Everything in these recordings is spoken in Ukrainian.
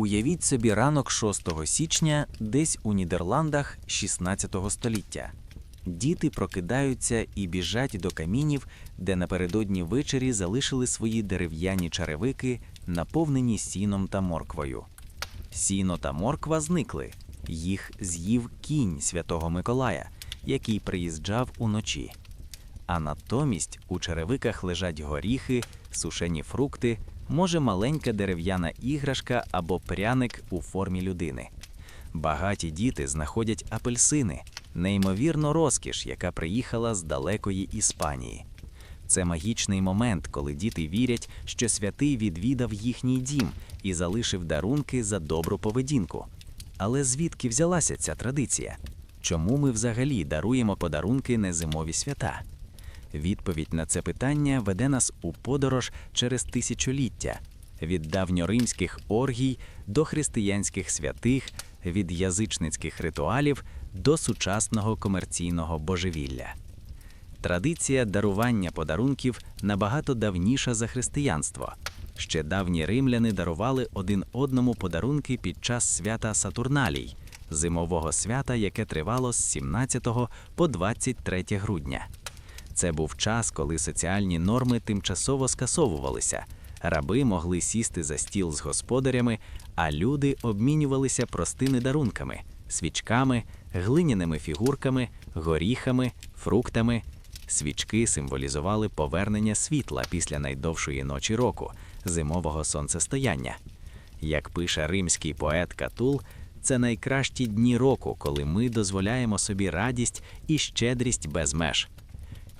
Уявіть собі ранок 6 січня десь у Нідерландах 16 століття. Діти прокидаються і біжать до камінів, де напередодні ввечері залишили свої дерев'яні черевики, наповнені сіном та морквою. Сіно та морква зникли. Їх з'їв кінь святого Миколая, який приїжджав уночі. А натомість у черевиках лежать горіхи, сушені фрукти, може маленька дерев'яна іграшка або пряник у формі людини. Багаті діти знаходять апельсини, неймовірно розкіш, яка приїхала з далекої Іспанії. Це магічний момент, коли діти вірять, що святий відвідав їхній дім і залишив дарунки за добру поведінку. Але звідки взялася ця традиція? Чому ми взагалі даруємо подарунки на зимові свята? Відповідь на це питання веде нас у подорож через тисячоліття від давньоримських оргій до християнських святих, від язичницьких ритуалів до сучасного комерційного божевілля. Традиція дарування подарунків набагато давніша за християнство. Ще давні римляни дарували один одному подарунки під час свята Сатурналій, зимового свята, яке тривало з 17 по 23 грудня. Це був час, коли соціальні норми тимчасово скасовувалися. Раби могли сісти за стіл з господарями, а люди обмінювалися простими дарунками, свічками, глиняними фігурками, горіхами, фруктами. Свічки символізували повернення світла після найдовшої ночі року, зимового сонцестояння. Як пише римський поет Катул, це найкращі дні року, коли ми дозволяємо собі радість і щедрість без меж.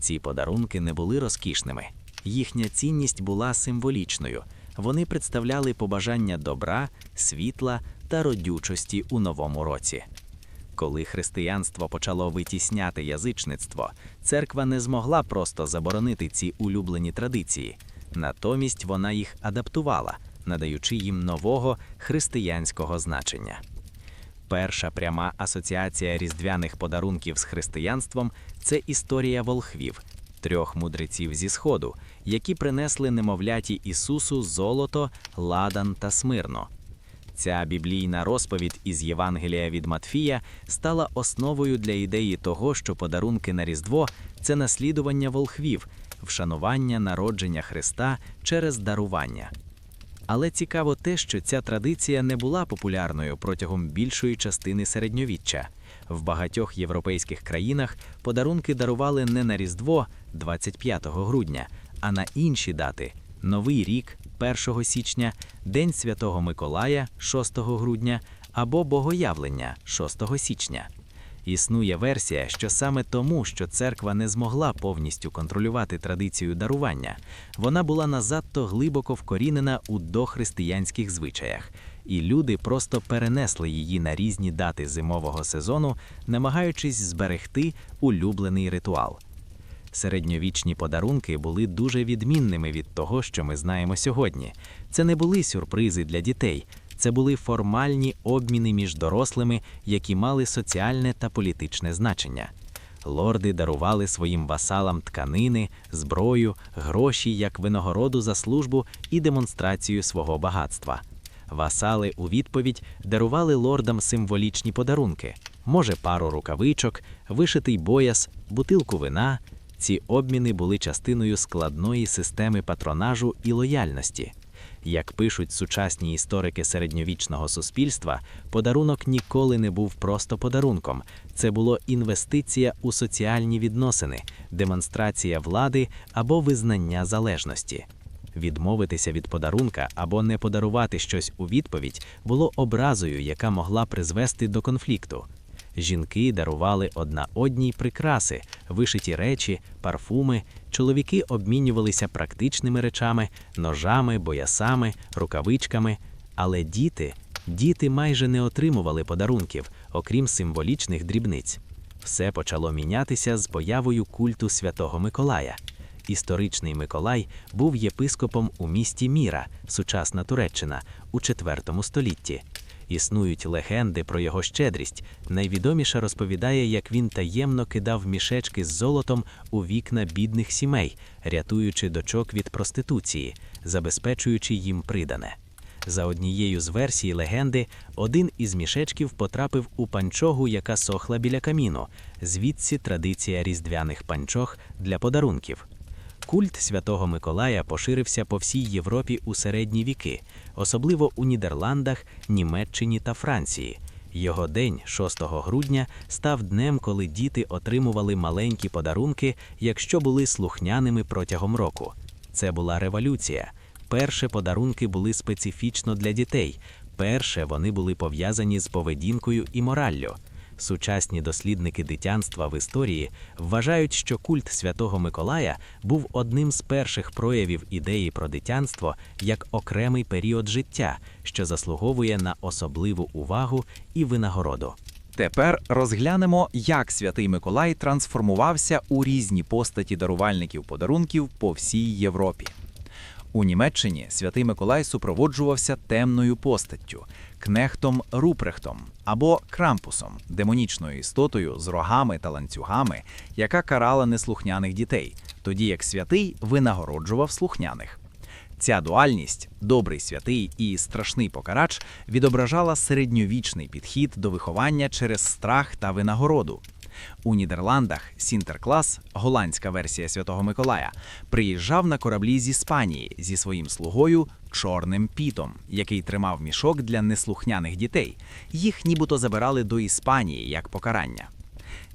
Ці подарунки не були розкішними. Їхня цінність була символічною. Вони представляли побажання добра, світла та родючості у новому році. Коли християнство почало витісняти язичництво, церква не змогла просто заборонити ці улюблені традиції. Натомість вона їх адаптувала, надаючи їм нового християнського значення. Перша пряма асоціація різдвяних подарунків з християнством це історія волхвів, трьох мудреців зі Сходу, які принесли немовляті Ісусу золото, ладан та смирно. Ця біблійна розповідь із Євангелія від Матфія стала основою для ідеї того, що подарунки на Різдво це наслідування волхвів, вшанування народження Христа через дарування. Але цікаво те, що ця традиція не була популярною протягом більшої частини середньовіччя. В багатьох європейських країнах подарунки дарували не на Різдво 25 грудня, а на інші дати: Новий рік 1 січня, День Святого Миколая 6 грудня або Богоявлення 6 січня. Існує версія, що саме тому, що церква не змогла повністю контролювати традицію дарування, вона була назадто глибоко вкорінена у дохристиянських звичаях, і люди просто перенесли її на різні дати зимового сезону, намагаючись зберегти улюблений ритуал. Середньовічні подарунки були дуже відмінними від того, що ми знаємо сьогодні. Це не були сюрпризи для дітей, це були формальні обміни між дорослими, які мали соціальне та політичне значення. Лорди дарували своїм васалам тканини, зброю, гроші як винагороду за службу і демонстрацію свого багатства. Васали у відповідь дарували лордам символічні подарунки, може, пару рукавичок, вишитий бояс, бутилку вина. Ці обміни були частиною складної системи патронажу і лояльності. Як пишуть сучасні історики середньовічного суспільства, подарунок ніколи не був просто подарунком. Це було інвестиція у соціальні відносини, демонстрація влади або визнання залежності. Відмовитися від подарунка або не подарувати щось у відповідь було образою, яка могла призвести до конфлікту. Жінки дарували одна одній прикраси, вишиті речі, парфуми. Чоловіки обмінювалися практичними речами, ножами, боясами, рукавичками. Але діти, діти майже не отримували подарунків, окрім символічних дрібниць. Все почало мінятися з появою культу Святого Миколая. Історичний Миколай був єпископом у місті Міра, сучасна Туреччина, у IV столітті. Існують легенди про його щедрість. Найвідоміша розповідає, як він таємно кидав мішечки з золотом у вікна бідних сімей, рятуючи дочок від проституції, забезпечуючи їм придане. За однією з версій легенди, один із мішечків потрапив у панчогу, яка сохла біля каміну. Звідси традиція різдвяних панчох для подарунків. Культ Святого Миколая поширився по всій Європі у середні віки, особливо у Нідерландах, Німеччині та Франції. Його день, 6 грудня, став днем, коли діти отримували маленькі подарунки, якщо були слухняними протягом року. Це була революція. Перше подарунки були специфічно для дітей. Перше вони були пов'язані з поведінкою і мораллю. Сучасні дослідники дитянства в історії вважають, що культ Святого Миколая був одним з перших проявів ідеї про дитянство як окремий період життя, що заслуговує на особливу увагу і винагороду. Тепер розглянемо, як святий Миколай трансформувався у різні постаті дарувальників подарунків по всій Європі. У Німеччині святий Миколай супроводжувався темною постаттю кнехтом Рупрехтом або Крампусом, демонічною істотою з рогами та ланцюгами, яка карала неслухняних дітей, тоді як святий винагороджував слухняних. Ця дуальність, добрий святий і страшний покарач, відображала середньовічний підхід до виховання через страх та винагороду. У Нідерландах Сінтерклас, голландська версія Святого Миколая, приїжджав на кораблі з Іспанії зі своїм слугою Чорним Пітом, який тримав мішок для неслухняних дітей. Їх нібито забирали до Іспанії як покарання.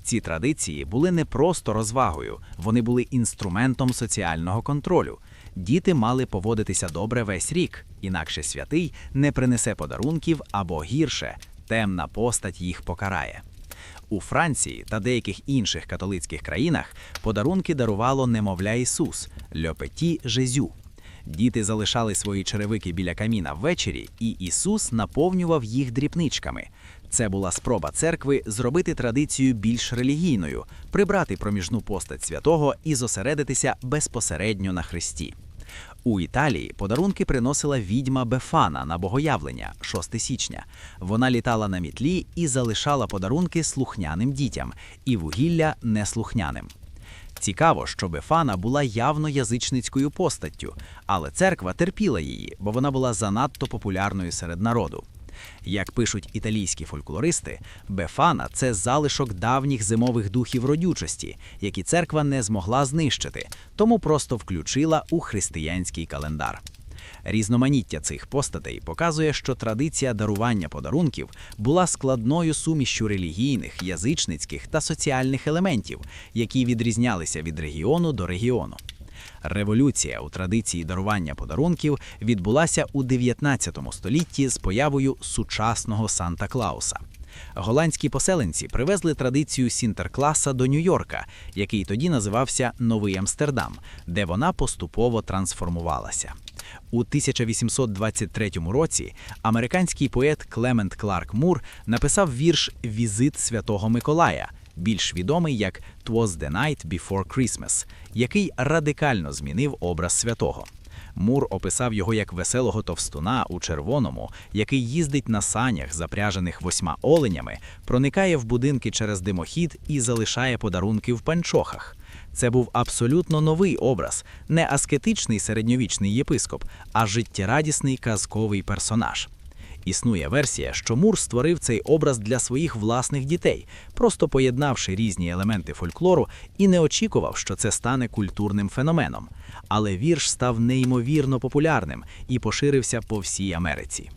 Ці традиції були не просто розвагою, вони були інструментом соціального контролю. Діти мали поводитися добре весь рік, інакше святий не принесе подарунків або гірше, темна постать їх покарає. У Франції та деяких інших католицьких країнах подарунки дарувало немовля Ісус Льопеті Жезю. Діти залишали свої черевики біля каміна ввечері, і Ісус наповнював їх дрібничками. Це була спроба церкви зробити традицію більш релігійною, прибрати проміжну постать святого і зосередитися безпосередньо на Христі. У Італії подарунки приносила відьма Бефана на богоявлення 6 січня. Вона літала на мітлі і залишала подарунки слухняним дітям, і вугілля неслухняним. Цікаво, що Бефана була явно язичницькою постаттю, але церква терпіла її, бо вона була занадто популярною серед народу. Як пишуть італійські фольклористи, Бефана це залишок давніх зимових духів родючості, які церква не змогла знищити, тому просто включила у християнський календар. Різноманіття цих постатей показує, що традиція дарування подарунків була складною сумішчю релігійних, язичницьких та соціальних елементів, які відрізнялися від регіону до регіону. Революція у традиції дарування подарунків відбулася у 19 столітті з появою сучасного Санта Клауса. Голландські поселенці привезли традицію Сінтеркласа до Нью-Йорка, який тоді називався Новий Амстердам, де вона поступово трансформувалася. У 1823 році американський поет Клемент Кларк Мур написав вірш Візит Святого Миколая, більш відомий як «Twas the night before Christmas», який радикально змінив образ святого. Мур описав його як веселого товстуна у червоному, який їздить на санях, запряжених восьма оленями, проникає в будинки через димохід і залишає подарунки в панчохах. Це був абсолютно новий образ, не аскетичний середньовічний єпископ, а життєрадісний казковий персонаж. Існує версія, що Мур створив цей образ для своїх власних дітей, просто поєднавши різні елементи фольклору і не очікував, що це стане культурним феноменом. Але вірш став неймовірно популярним і поширився по всій Америці.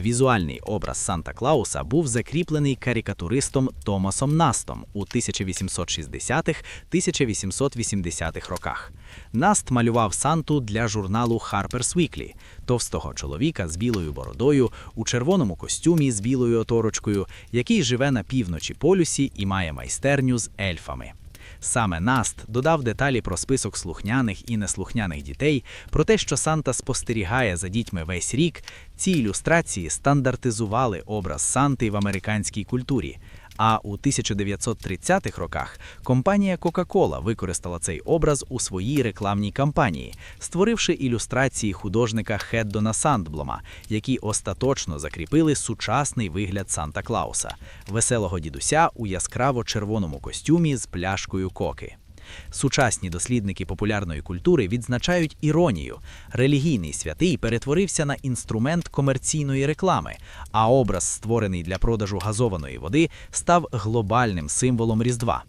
Візуальний образ Санта Клауса був закріплений карикатуристом Томасом Настом у 1860-1880-х роках. Наст малював Санту для журналу Harper's Weekly – товстого чоловіка з білою бородою у червоному костюмі з білою оторочкою, який живе на півночі полюсі і має майстерню з ельфами. Саме Наст додав деталі про список слухняних і неслухняних дітей, про те, що Санта спостерігає за дітьми весь рік. Ці ілюстрації стандартизували образ Санти в американській культурі. А у 1930-х роках компанія Coca-Cola використала цей образ у своїй рекламній кампанії, створивши ілюстрації художника Хеддона Сандблома, які остаточно закріпили сучасний вигляд Санта Клауса, веселого дідуся у яскраво червоному костюмі з пляшкою коки. Сучасні дослідники популярної культури відзначають іронію. Релігійний святий перетворився на інструмент комерційної реклами, а образ, створений для продажу газованої води, став глобальним символом Різдва.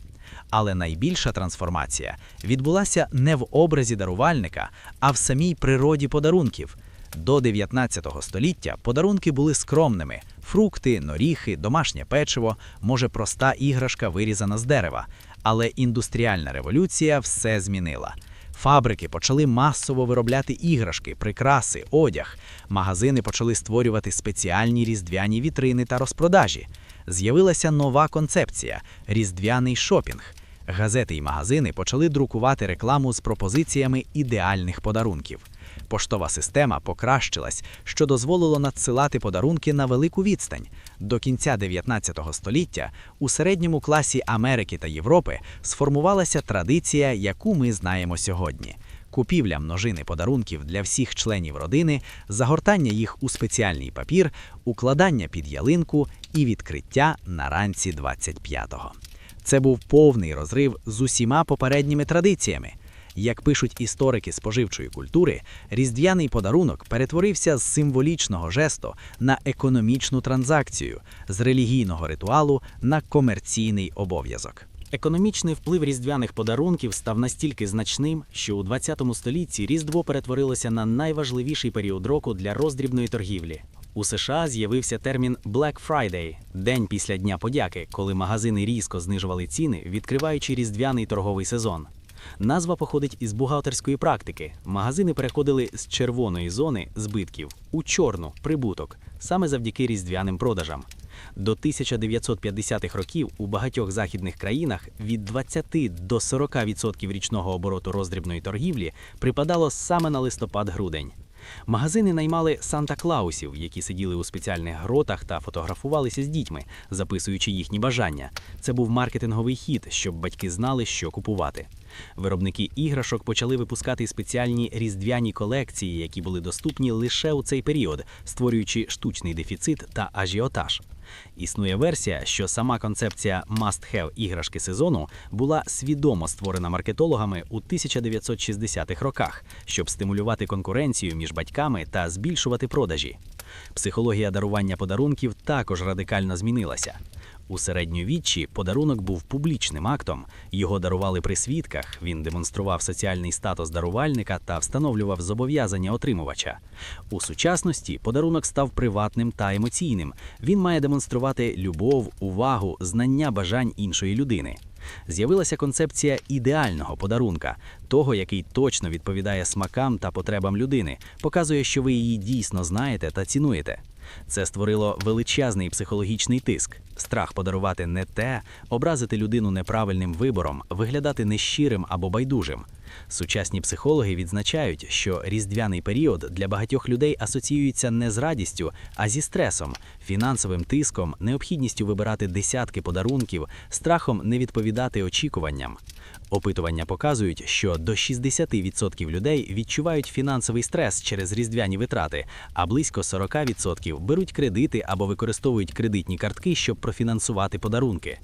Але найбільша трансформація відбулася не в образі дарувальника, а в самій природі подарунків. До 19 століття подарунки були скромними: фрукти, норіхи, домашнє печиво, може проста іграшка вирізана з дерева. Але індустріальна революція все змінила. Фабрики почали масово виробляти іграшки, прикраси, одяг. Магазини почали створювати спеціальні різдвяні вітрини та розпродажі. З'явилася нова концепція різдвяний шопінг. Газети й магазини почали друкувати рекламу з пропозиціями ідеальних подарунків. Поштова система покращилась, що дозволило надсилати подарунки на велику відстань. До кінця 19 століття у середньому класі Америки та Європи сформувалася традиція, яку ми знаємо сьогодні. Купівля множини подарунків для всіх членів родини, загортання їх у спеціальний папір, укладання під ялинку і відкриття на ранці 25-го. Це був повний розрив з усіма попередніми традиціями. Як пишуть історики споживчої культури, різдвяний подарунок перетворився з символічного жесту на економічну транзакцію, з релігійного ритуалу на комерційний обов'язок. Економічний вплив різдвяних подарунків став настільки значним, що у 20 столітті Різдво перетворилося на найважливіший період року для роздрібної торгівлі. У США з'явився термін Black Friday – день після Дня подяки, коли магазини різко знижували ціни, відкриваючи різдвяний торговий сезон. Назва походить із бухгалтерської практики. Магазини переходили з червоної зони збитків у чорну прибуток саме завдяки різдвяним продажам. До 1950-х років у багатьох західних країнах від 20 до 40% річного обороту роздрібної торгівлі припадало саме на листопад-грудень. Магазини наймали Санта-Клаусів, які сиділи у спеціальних гротах та фотографувалися з дітьми, записуючи їхні бажання. Це був маркетинговий хід, щоб батьки знали, що купувати. Виробники іграшок почали випускати спеціальні різдвяні колекції, які були доступні лише у цей період, створюючи штучний дефіцит та ажіотаж. Існує версія, що сама концепція must-have іграшки сезону була свідомо створена маркетологами у 1960-х роках, щоб стимулювати конкуренцію між батьками та збільшувати продажі. Психологія дарування подарунків також радикально змінилася. У середньовіччі подарунок був публічним актом. Його дарували при свідках. Він демонстрував соціальний статус дарувальника та встановлював зобов'язання отримувача. У сучасності подарунок став приватним та емоційним. Він має демонструвати любов, увагу, знання бажань іншої людини. З'явилася концепція ідеального подарунка, того, який точно відповідає смакам та потребам людини, показує, що ви її дійсно знаєте та цінуєте. Це створило величезний психологічний тиск, страх подарувати не те, образити людину неправильним вибором, виглядати нещирим або байдужим. Сучасні психологи відзначають, що різдвяний період для багатьох людей асоціюється не з радістю, а зі стресом, фінансовим тиском, необхідністю вибирати десятки подарунків, страхом не відповідати очікуванням. Опитування показують, що до 60% людей відчувають фінансовий стрес через різдвяні витрати, а близько 40% беруть кредити або використовують кредитні картки, щоб профінансувати подарунки.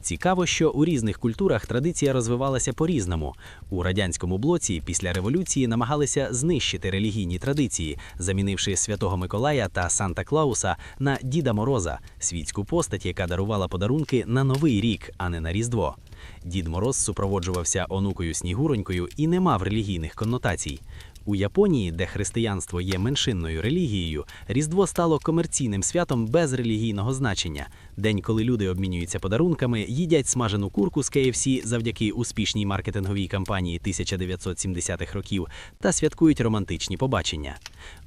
Цікаво, що у різних культурах традиція розвивалася по-різному. У радянському блоці після революції намагалися знищити релігійні традиції, замінивши святого Миколая та Санта Клауса на Діда Мороза, світську постать, яка дарувала подарунки на новий рік, а не на Різдво. Дід Мороз супроводжувався онукою Снігуронькою і не мав релігійних коннотацій. У Японії, де християнство є меншинною релігією, Різдво стало комерційним святом без релігійного значення. День, коли люди обмінюються подарунками, їдять смажену курку з KFC завдяки успішній маркетинговій кампанії 1970-х років та святкують романтичні побачення.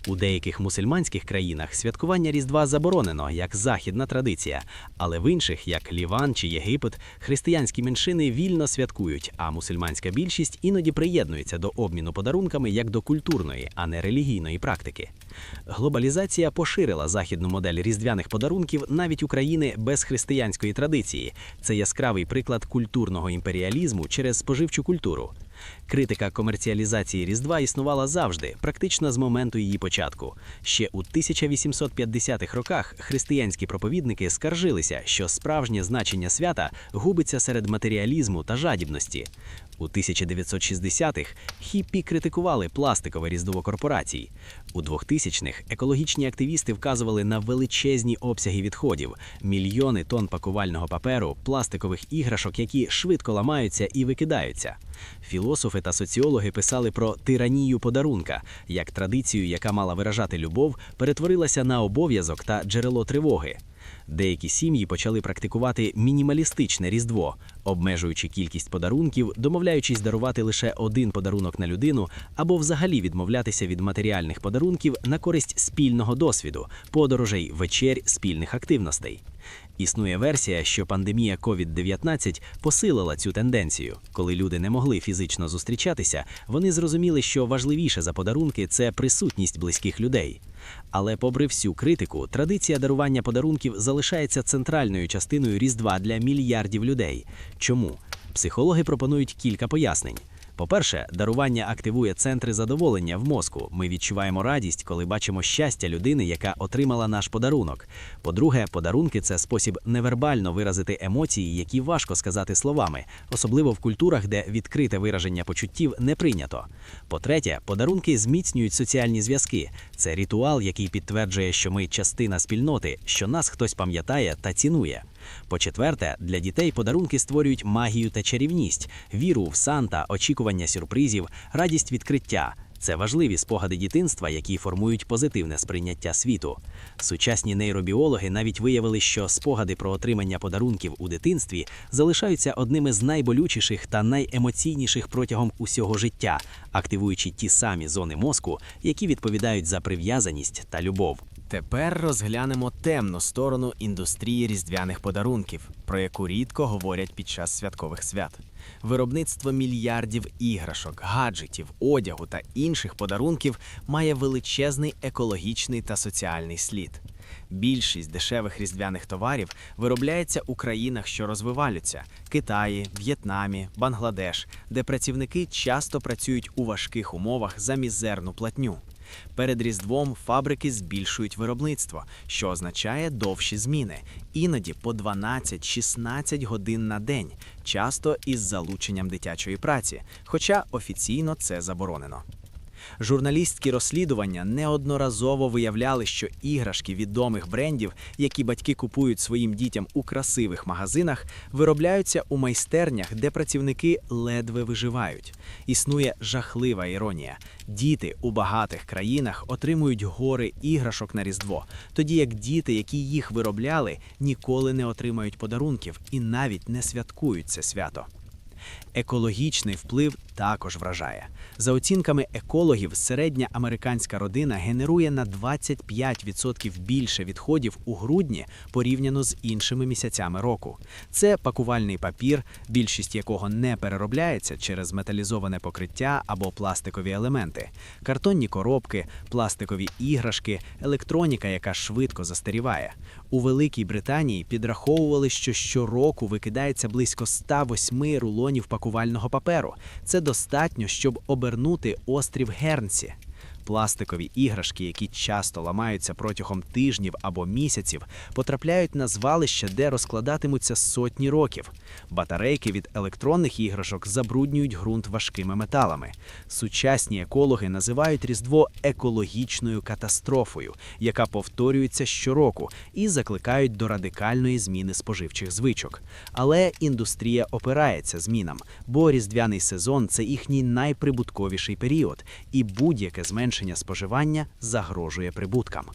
У деяких мусульманських країнах святкування Різдва заборонено як західна традиція, але в інших, як Ліван чи Єгипет, християнські меншини вільно святкують, а мусульманська більшість іноді приєднується до обміну подарунками як до культурної, а не релігійної практики. Глобалізація поширила західну модель різдвяних подарунків навіть у країни без християнської традиції. Це яскравий приклад культурного імперіалізму через споживчу культуру. Критика комерціалізації Різдва існувала завжди, практично з моменту її початку. Ще у 1850-х роках християнські проповідники скаржилися, що справжнє значення свята губиться серед матеріалізму та жадібності. У 1960-х хіппі критикували пластикове різдво корпорацій. У 2000-х екологічні активісти вказували на величезні обсяги відходів, мільйони тонн пакувального паперу, пластикових іграшок, які швидко ламаються і викидаються. Філософи та соціологи писали про тиранію подарунка, як традицію, яка мала виражати любов, перетворилася на обов'язок та джерело тривоги. Деякі сім'ї почали практикувати мінімалістичне різдво, обмежуючи кількість подарунків, домовляючись дарувати лише один подарунок на людину або взагалі відмовлятися від матеріальних подарунків на користь спільного досвіду, подорожей, вечер, спільних активностей. Існує версія, що пандемія COVID-19 посилила цю тенденцію. Коли люди не могли фізично зустрічатися, вони зрозуміли, що важливіше за подарунки це присутність близьких людей. Але, попри всю критику, традиція дарування подарунків залишається центральною частиною Різдва для мільярдів людей. Чому? Психологи пропонують кілька пояснень. По-перше, дарування активує центри задоволення в мозку. Ми відчуваємо радість, коли бачимо щастя людини, яка отримала наш подарунок. По-друге, подарунки це спосіб невербально виразити емоції, які важко сказати словами, особливо в культурах, де відкрите вираження почуттів не прийнято. По-третє, подарунки зміцнюють соціальні зв'язки. Це ритуал, який підтверджує, що ми частина спільноти, що нас хтось пам'ятає та цінує. По-четверте, для дітей подарунки створюють магію та чарівність, віру в Санта, очікування сюрпризів, радість відкриття. Це важливі спогади дитинства, які формують позитивне сприйняття світу. Сучасні нейробіологи навіть виявили, що спогади про отримання подарунків у дитинстві залишаються одними з найболючіших та найемоційніших протягом усього життя, активуючи ті самі зони мозку, які відповідають за прив'язаність та любов. Тепер розглянемо темну сторону індустрії різдвяних подарунків, про яку рідко говорять під час святкових свят. Виробництво мільярдів іграшок, гаджетів, одягу та інших подарунків має величезний екологічний та соціальний слід. Більшість дешевих різдвяних товарів виробляється у країнах, що розвиваються Китаї, В'єтнамі, Бангладеш, де працівники часто працюють у важких умовах за мізерну платню. Перед Різдвом фабрики збільшують виробництво, що означає довші зміни, іноді по 12-16 годин на день, часто із залученням дитячої праці, хоча офіційно це заборонено. Журналістські розслідування неодноразово виявляли, що іграшки відомих брендів, які батьки купують своїм дітям у красивих магазинах, виробляються у майстернях, де працівники ледве виживають. Існує жахлива іронія. Діти у багатих країнах отримують гори іграшок на Різдво, тоді як діти, які їх виробляли, ніколи не отримають подарунків і навіть не святкують це свято. Екологічний вплив також вражає. За оцінками екологів, середня американська родина генерує на 25% більше відходів у грудні порівняно з іншими місяцями року. Це пакувальний папір, більшість якого не переробляється через металізоване покриття або пластикові елементи, картонні коробки, пластикові іграшки, електроніка, яка швидко застаріває. У Великій Британії підраховували, що щороку викидається близько 108 рулонів пакувального паперу. Це достатньо, щоб обернути острів Гернсі. Пластикові іграшки, які часто ламаються протягом тижнів або місяців, потрапляють на звалище, де розкладатимуться сотні років. Батарейки від електронних іграшок забруднюють ґрунт важкими металами. Сучасні екологи називають Різдво екологічною катастрофою, яка повторюється щороку, і закликають до радикальної зміни споживчих звичок. Але індустрія опирається змінам, бо різдвяний сезон це їхній найприбутковіший період, і будь-яке зменшення споживання загрожує прибуткам.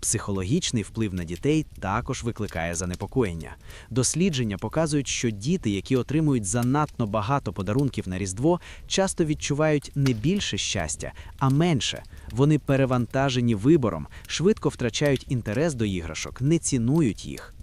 Психологічний вплив на дітей також викликає занепокоєння. Дослідження показують, що діти, які отримують занадто багато подарунків на Різдво, часто відчувають не більше щастя, а менше. Вони перевантажені вибором, швидко втрачають інтерес до іграшок, не цінують їх.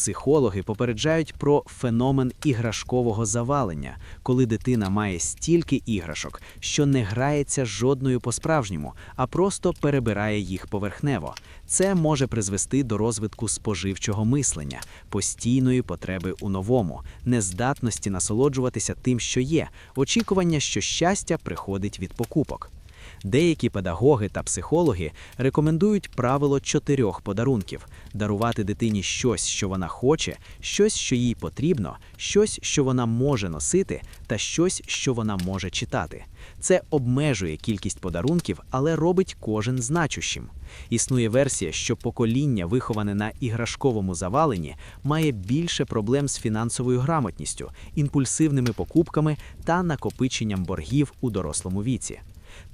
Психологи попереджають про феномен іграшкового завалення, коли дитина має стільки іграшок, що не грається жодною по-справжньому, а просто перебирає їх поверхнево. Це може призвести до розвитку споживчого мислення, постійної потреби у новому, нездатності насолоджуватися тим, що є, очікування, що щастя приходить від покупок. Деякі педагоги та психологи рекомендують правило чотирьох подарунків: дарувати дитині щось, що вона хоче, щось, що їй потрібно, щось, що вона може носити, та щось, що вона може читати. Це обмежує кількість подарунків, але робить кожен значущим. Існує версія, що покоління, виховане на іграшковому заваленні, має більше проблем з фінансовою грамотністю, імпульсивними покупками та накопиченням боргів у дорослому віці.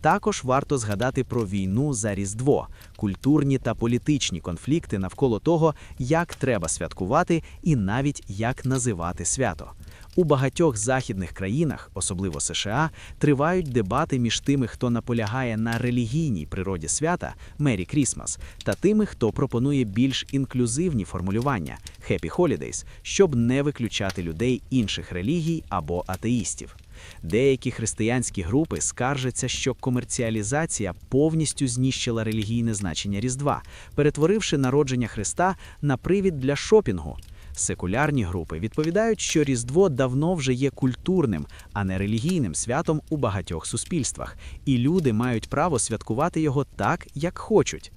Також варто згадати про війну за Різдво, культурні та політичні конфлікти навколо того, як треба святкувати і навіть як називати свято. У багатьох західних країнах, особливо США, тривають дебати між тими, хто наполягає на релігійній природі свята Мері Крісмас, та тими, хто пропонує більш інклюзивні формулювання Happy Holidays, щоб не виключати людей інших релігій або атеїстів. Деякі християнські групи скаржаться, що комерціалізація повністю знищила релігійне значення Різдва, перетворивши народження Христа на привід для шопінгу. Секулярні групи відповідають, що Різдво давно вже є культурним, а не релігійним святом у багатьох суспільствах, і люди мають право святкувати його так, як хочуть.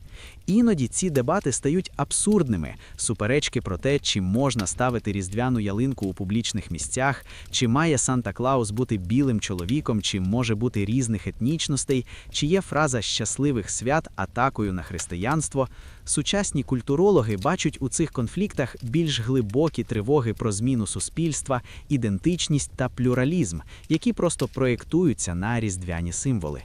Іноді ці дебати стають абсурдними. Суперечки про те, чи можна ставити різдвяну ялинку у публічних місцях, чи має Санта Клаус бути білим чоловіком, чи може бути різних етнічностей, чи є фраза щасливих свят атакою на християнство. Сучасні культурологи бачать у цих конфліктах більш глибокі тривоги про зміну суспільства, ідентичність та плюралізм, які просто проєктуються на різдвяні символи.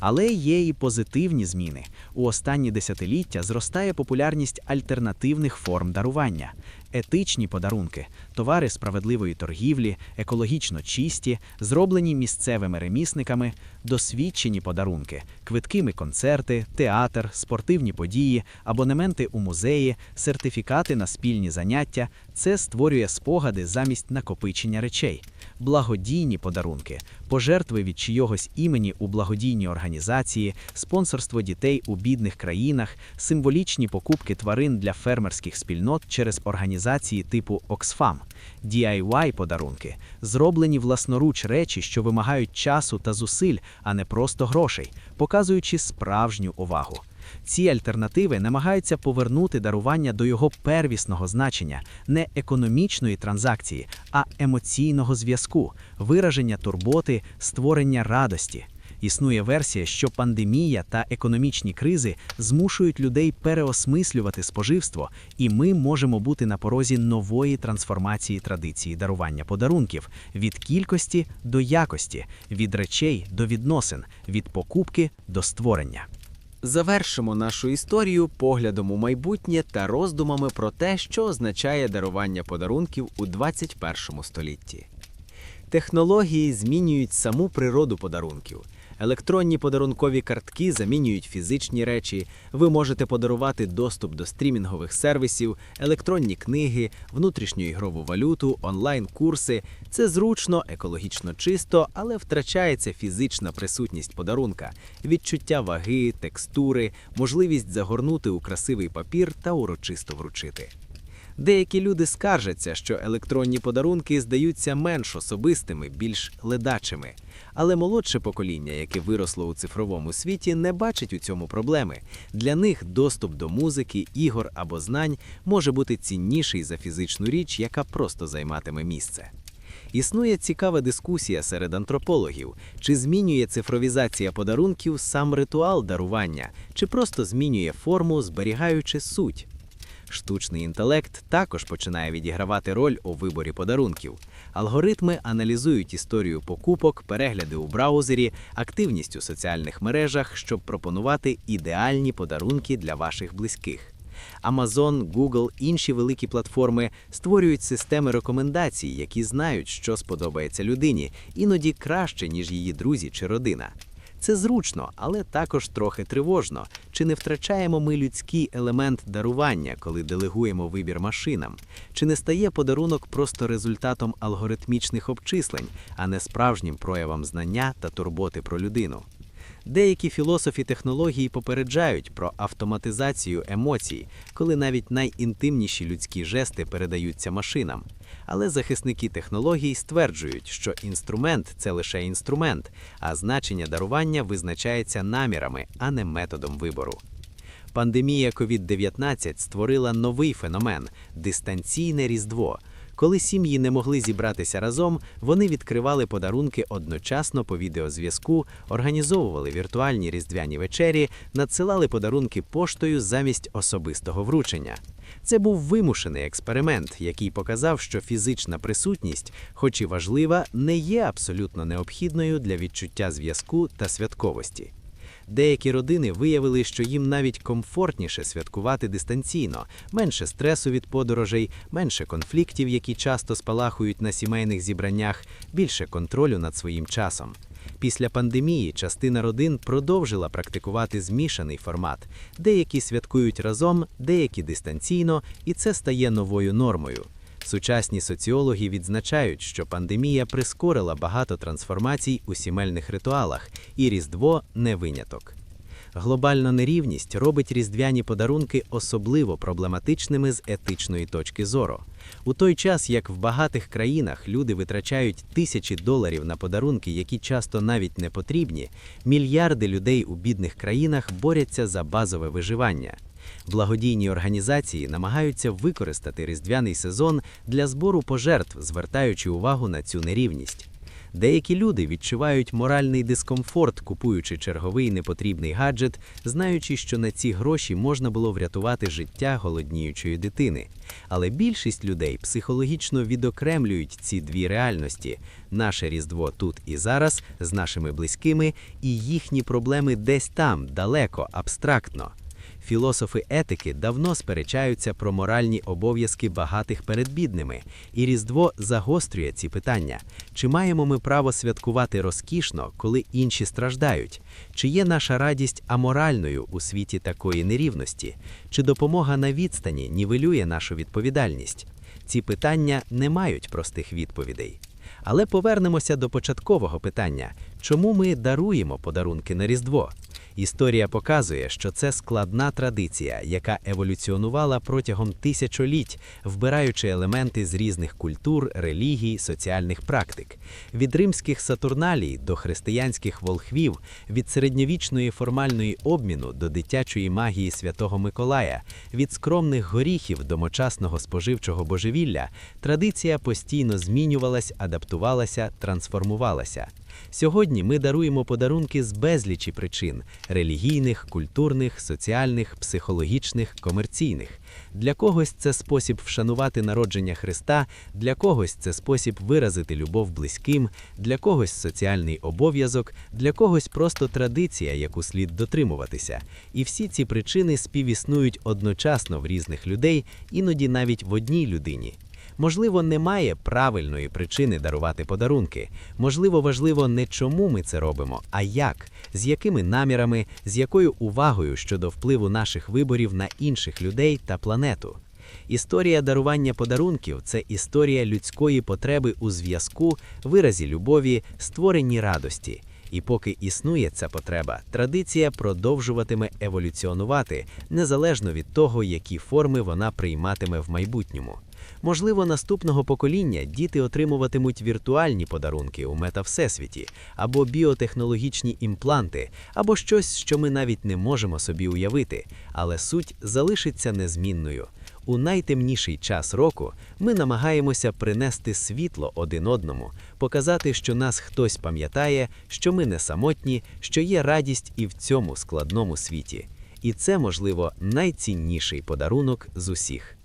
Але є і позитивні зміни. У останні десятиліття зростає популярність альтернативних форм дарування. Етичні подарунки, товари справедливої торгівлі, екологічно чисті, зроблені місцевими ремісниками, досвідчені подарунки, квиткими концерти, театр, спортивні події, абонементи у музеї, сертифікати на спільні заняття це створює спогади замість накопичення речей, благодійні подарунки, пожертви від чийогось імені у благодійній організації, спонсорство дітей у бідних країнах, символічні покупки тварин для фермерських спільнот через організації типу Oxfam, DIY подарунки, зроблені власноруч речі, що вимагають часу та зусиль, а не просто грошей, показуючи справжню увагу. Ці альтернативи намагаються повернути дарування до його первісного значення, не економічної транзакції, а емоційного зв'язку, вираження турботи, створення радості. Існує версія, що пандемія та економічні кризи змушують людей переосмислювати споживство, і ми можемо бути на порозі нової трансформації традиції дарування подарунків від кількості до якості, від речей до відносин, від покупки до створення. Завершимо нашу історію поглядом у майбутнє та роздумами про те, що означає дарування подарунків у 21 столітті. Технології змінюють саму природу подарунків. Електронні подарункові картки замінюють фізичні речі. Ви можете подарувати доступ до стрімінгових сервісів, електронні книги, внутрішню ігрову валюту, онлайн-курси. Це зручно, екологічно чисто, але втрачається фізична присутність подарунка, відчуття ваги, текстури, можливість загорнути у красивий папір та урочисто вручити. Деякі люди скаржаться, що електронні подарунки здаються менш особистими, більш ледачими. Але молодше покоління, яке виросло у цифровому світі, не бачить у цьому проблеми. Для них доступ до музики, ігор або знань може бути цінніший за фізичну річ, яка просто займатиме місце. Існує цікава дискусія серед антропологів, чи змінює цифровізація подарунків сам ритуал дарування, чи просто змінює форму, зберігаючи суть. Штучний інтелект також починає відігравати роль у виборі подарунків. Алгоритми аналізують історію покупок, перегляди у браузері, активність у соціальних мережах, щоб пропонувати ідеальні подарунки для ваших близьких. Amazon, Google, інші великі платформи створюють системи рекомендацій, які знають, що сподобається людині, іноді краще, ніж її друзі чи родина. Це зручно, але також трохи тривожно. Чи не втрачаємо ми людський елемент дарування, коли делегуємо вибір машинам? Чи не стає подарунок просто результатом алгоритмічних обчислень, а не справжнім проявом знання та турботи про людину? Деякі філософи технології попереджають про автоматизацію емоцій, коли навіть найінтимніші людські жести передаються машинам. Але захисники технологій стверджують, що інструмент це лише інструмент, а значення дарування визначається намірами, а не методом вибору. Пандемія COVID-19 створила новий феномен дистанційне різдво. Коли сім'ї не могли зібратися разом, вони відкривали подарунки одночасно по відеозв'язку, організовували віртуальні різдвяні вечері, надсилали подарунки поштою замість особистого вручення. Це був вимушений експеримент, який показав, що фізична присутність, хоч і важлива, не є абсолютно необхідною для відчуття зв'язку та святковості. Деякі родини виявили, що їм навіть комфортніше святкувати дистанційно, менше стресу від подорожей, менше конфліктів, які часто спалахують на сімейних зібраннях, більше контролю над своїм часом. Після пандемії частина родин продовжила практикувати змішаний формат. Деякі святкують разом, деякі дистанційно, і це стає новою нормою. Сучасні соціологи відзначають, що пандемія прискорила багато трансформацій у сімейних ритуалах, і Різдво не виняток. Глобальна нерівність робить різдвяні подарунки особливо проблематичними з етичної точки зору. У той час, як в багатих країнах люди витрачають тисячі доларів на подарунки, які часто навіть не потрібні, мільярди людей у бідних країнах борються за базове виживання. Благодійні організації намагаються використати різдвяний сезон для збору пожертв, звертаючи увагу на цю нерівність. Деякі люди відчувають моральний дискомфорт, купуючи черговий непотрібний гаджет, знаючи, що на ці гроші можна було врятувати життя голодніючої дитини. Але більшість людей психологічно відокремлюють ці дві реальності: наше різдво тут і зараз з нашими близькими, і їхні проблеми десь там, далеко, абстрактно. Філософи етики давно сперечаються про моральні обов'язки багатих перед бідними, і Різдво загострює ці питання. Чи маємо ми право святкувати розкішно, коли інші страждають? Чи є наша радість аморальною у світі такої нерівності? Чи допомога на відстані нівелює нашу відповідальність? Ці питання не мають простих відповідей. Але повернемося до початкового питання: чому ми даруємо подарунки на Різдво? Історія показує, що це складна традиція, яка еволюціонувала протягом тисячоліть, вбираючи елементи з різних культур, релігій, соціальних практик. Від римських сатурналій до християнських волхвів, від середньовічної формальної обміну до дитячої магії Святого Миколая, від скромних горіхів до мочасного споживчого божевілля, традиція постійно змінювалась, адаптувалася, трансформувалася. Сьогодні ми даруємо подарунки з безлічі причин релігійних, культурних, соціальних, психологічних, комерційних. Для когось це спосіб вшанувати народження Христа, для когось це спосіб виразити любов близьким, для когось соціальний обов'язок, для когось просто традиція, яку слід дотримуватися. І всі ці причини співіснують одночасно в різних людей, іноді навіть в одній людині. Можливо, немає правильної причини дарувати подарунки. Можливо, важливо не чому ми це робимо, а як, з якими намірами, з якою увагою щодо впливу наших виборів на інших людей та планету. Історія дарування подарунків це історія людської потреби у зв'язку, виразі любові, створенні радості. І поки існує ця потреба, традиція продовжуватиме еволюціонувати незалежно від того, які форми вона прийматиме в майбутньому. Можливо, наступного покоління діти отримуватимуть віртуальні подарунки у метавсесвіті, або біотехнологічні імпланти, або щось, що ми навіть не можемо собі уявити, але суть залишиться незмінною. У найтемніший час року ми намагаємося принести світло один одному, показати, що нас хтось пам'ятає, що ми не самотні, що є радість і в цьому складному світі. І це, можливо, найцінніший подарунок з усіх.